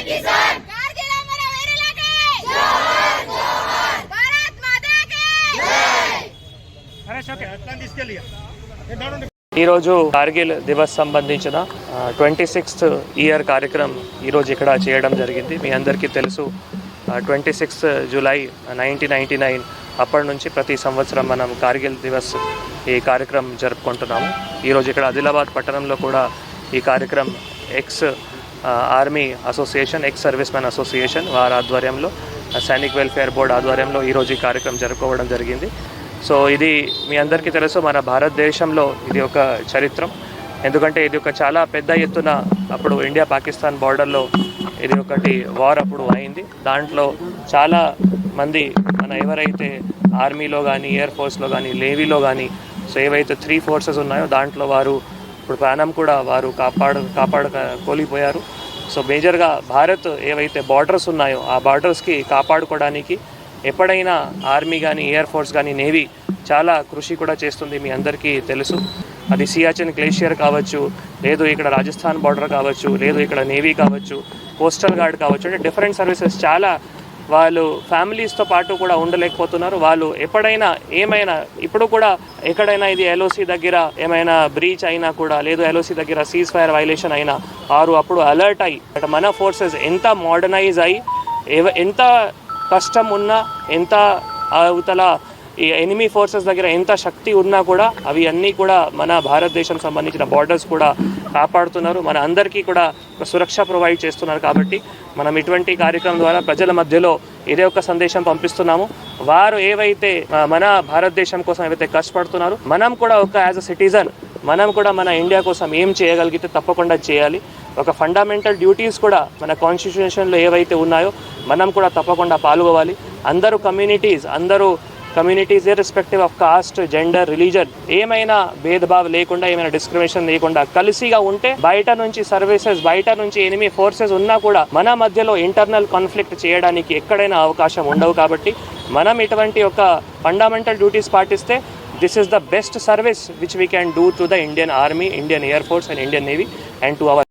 కార్గిల్ అమర వీరులకి! భారత్ మాతాకి! ఈరోజు కార్గిల్ దివస్ సంబంధించిన ట్వంటీ సిక్స్త్ ఇయర్ కార్యక్రమం ఈరోజు ఇక్కడ చేయడం జరిగింది. మీ అందరికీ తెలుసు twenty sixth July nineteen ninety nine అప్పటి నుంచి ప్రతి సంవత్సరం మనం కార్గిల్ దివస్ ఈ కార్యక్రమం జరుపుకుంటున్నాము. ఈరోజు ఇక్కడ ఆదిలాబాద్ పట్టణంలో కూడా ఈ కార్యక్రమం ex army association ex service man association వారి ఆధ్వర్యంలో సైనిక్ వెల్ఫేర్ బోర్డ్ ఆధ్వర్యంలో ఈరోజు ఈ కార్యక్రమం జరుపుకోవడం జరిగింది. సో ఇది మీ అందరికీ తెలుసు మన భారతదేశంలో ఇది ఒక చరిత్రం. ఎందుకంటే ఇది ఒక చాలా పెద్ద ఎత్తున అప్పుడు ఇండియా పాకిస్తాన్ బార్డర్లో ఇది ఒకటి వార్ అప్పుడు అయింది. దాంట్లో చాలా మంది మన ఎవరైతే ఆర్మీలో కానీ ఎయిర్ ఫోర్స్లో కానీ నేవీలో కానీ సో ఏవైతే త్రీ ఫోర్సెస్ ఉన్నాయో దాంట్లో వారు ఇప్పుడు ప్రాణం కూడా వారు కాపాడ కాపాడ కోల్పోయారు. సో మేజర్గా భారత్ ఏవైతే బార్డర్స్ ఉన్నాయో ఆ బార్డర్స్కి కాపాడుకోవడానికి ఎప్పుడైనా ఆర్మీ కానీ ఎయిర్ ఫోర్స్ కానీ నేవీ చాలా కృషి కూడా చేస్తుంది మీ అందరికీ తెలుసు. అది సియాచిన్ గ్లేషియర్ కావచ్చు లేదు ఇక్కడ రాజస్థాన్ బార్డర్ కావచ్చు లేదు ఇక్కడ నేవీ కావచ్చు కోస్టల్ గార్డ్ కావచ్చు అంటే డిఫరెంట్ సర్వీసెస్ చాలా వాళ్ళు ఫ్యామిలీస్తో పాటు కూడా ఉండలేకపోతున్నారు. వాళ్ళు ఎప్పుడైనా ఏమైనా ఇప్పుడు కూడా ఎక్కడైనా ఇది ఎల్ఓసి దగ్గర ఏమైనా బ్రీచ్ అయినా కూడా లేదు ఎల్ఓసి దగ్గర సీజ్ ఫైర్ వైలేషన్ అయినా వారు అప్పుడు అలర్ట్ అయ్యి బట్ మన ఫోర్సెస్ ఎంత మోడర్నైజ్ అయ్యి ఎవ- ఎంత కష్టం ఉన్నా ఎంత అవతల ఈ ఎనిమీ ఫోర్సెస్ దగ్గర ఎంత శక్తి ఉన్నా కూడా అవి అన్నీ కూడా మన భారతదేశం సంబంధించిన బార్డర్స్ కూడా కాపాడుతున్నారు. మన అందరికీ కూడా ఒక సురక్ష ప్రొవైడ్ చేస్తున్నారు కాబట్టి మనం ఇటువంటి కార్యక్రమం ద్వారా ప్రజల మధ్యలో ఇదే ఒక సందేశం పంపిస్తున్నాము. వారు ఏవైతే మన భారతదేశం కోసం ఏవైతే కష్టపడుతున్నారో మనం కూడా ఒక యాజ్ అ సిటిజన్ మనం కూడా మన ఇండియా కోసం ఏం చేయగలిగితే తప్పకుండా చేయాలి. ఒక ఫండమెంటల్ డ్యూటీస్ కూడా మన కాన్స్టిట్యూషన్లో ఏవైతే ఉన్నాయో మనం కూడా తప్పకుండా పాల్గొవాలి. అందరూ కమ్యూనిటీస్ అందరూ communities irrespective of caste gender religion ఏమైనా భేదభావ లేకుండా ఏమైనా డిస్క్రిమినేషన్ లేకుండా కలిసిగా ఉంటే బయట నుంచి సర్వీసెస్ బయట నుంచి ఎనిమి ఫోర్సెస్ ఉన్నా కూడా మన మధ్యలో ఇంటర్నల్ కాన్ఫ్లిక్ట్ చేయడానికి ఎక్కడైనా అవకాశం ఉండవు కాబట్టి మనం ఇటువంటి ఒక ఫండమెంటల్ డ్యూటీస్ పాటిస్తే this is the best service which we can do to the Indian army Indian air force and Indian navy and to our